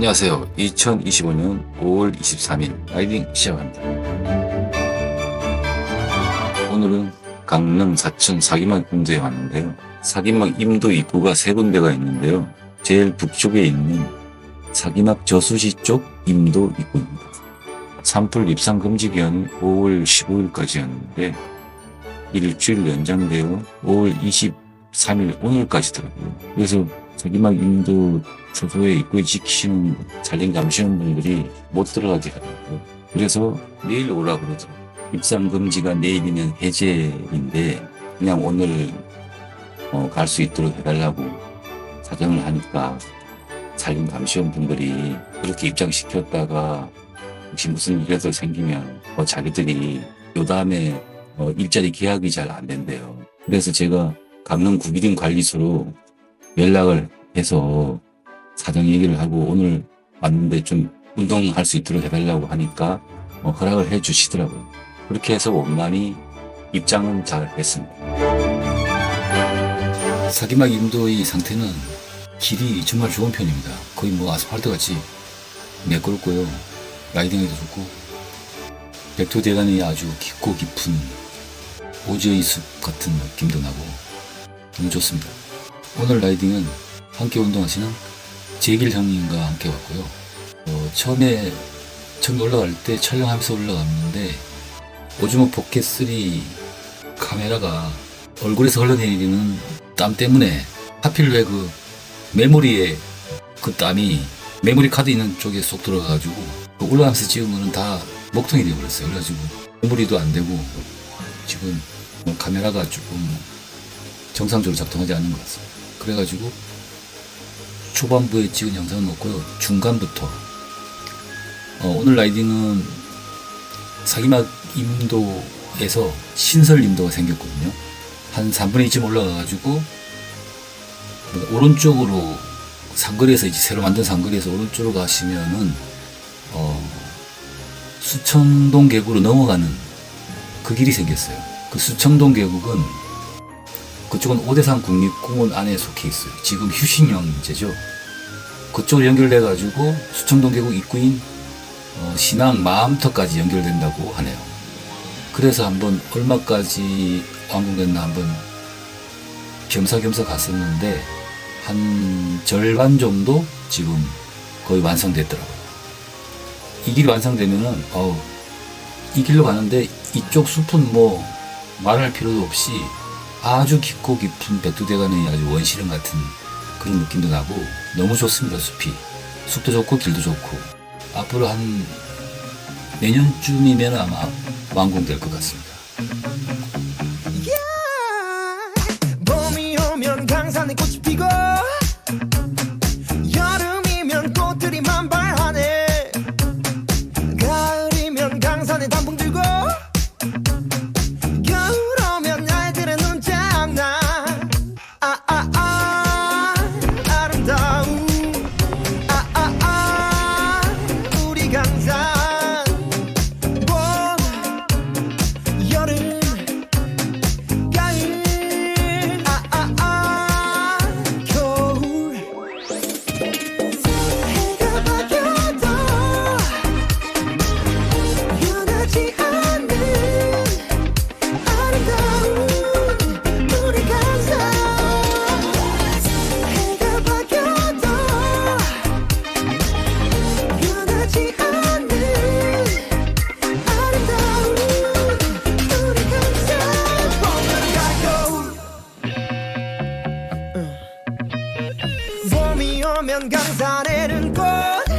안녕하세요. 2025년 5월 23일 라이딩 시작합니다. 오늘은 강릉 사천 사기막 군도에 왔는데요. 사기막 임도 입구가 세 군데가 있는데요. 제일 북쪽에 있는 사기막 저수지 쪽 임도 입구입니다. 산불 입상 금지 기한은 5월 15일까지였는데 일주일 연장되어 5월 23일 오늘까지더라고요. 그래서 사기막 임도 초소에 입구에 지키시는 잘린 감시는 분들이 못 들어가게 하더라고요. 그래서 내일 오라 그러더라고요. 입상 금지가 내일이면 해제인데 그냥 오늘 어, 갈 수 있도록 해달라고 사정을 하니까 살림 감시원 분들이 그렇게 입장시켰다가 혹시 무슨 일이라도 생기면 어, 자기들이 요 다음에 어, 일자리 계약이 잘 안 된대요. 그래서 제가 강릉 구기림 관리소로 연락을 해서 사정 얘기를 하고 오늘 왔는데 좀 운동할 수 있도록 해달라고 하니까 어, 허락을 해 주시더라고요. 그렇게 해서 원만히 입장은 잘 했습니다. 사기막 임도의 상태는 길이 정말 좋은 편입니다. 거의 뭐 아스팔트 같이 매끄럽고요. 라이딩에도 좋고 백두대간이 아주 깊고 깊은 오지의 숲 같은 느낌도 나고 너무 좋습니다. 오늘 라이딩은 함께 운동하시는 제길 형님과 함께 왔고요. 어, 처음에 처음 올라갈 때 촬영하면서 올라갔는데 오즈모 포켓 3 카메라가 얼굴에서 흘러내리는 땀 때문에 하필 왜 그 메모리에 그 땀이 메모리 카드 있는 쪽에 쏙 들어가가지고 그 올라가면서 찍은 거는 다 먹통이 되어버렸어요. 그래가지고 메모리도 안 되고 지금 뭐 카메라가 조금 정상적으로 작동하지 않는 것 같습니다. 그래가지고 초반부에 찍은 영상은 없고요. 중간부터 어, 오늘 라이딩은 사기막 임도에서 신설 임도가 생겼거든요. 한 3분의 2쯤 올라가가지고 뭐 오른쪽으로 상거리에서 이제 새로 만든 상거리에서 오른쪽으로 가시면은 어, 수천동 계곡으로 넘어가는 그 길이 생겼어요. 그 수천동 계곡은 그쪽은 오대산 국립공원 안에 속해 있어요. 지금 휴식용지죠. 그쪽으로 연결돼 가지고 수천동 계곡 입구인 어, 신앙 마음터까지 연결된다고 하네요. 그래서 한번 얼마까지 완공됐나 한번 겸사겸사 갔었는데 한 절반 정도 지금 거의 완성됐더라고요. 이 길이 완성되면은 어우 이 길로 가는데 이쪽 숲은 뭐 말할 필요도 없이 아주 깊고 깊은 백두대간의 아주 원시령 같은 그런 느낌도 나고 너무 좋습니다 숲이 숲도 좋고 길도 좋고 앞으로 한 내년쯤이면 아마 완공될 것 같습니다. 봄이 오면 강산에는 꽃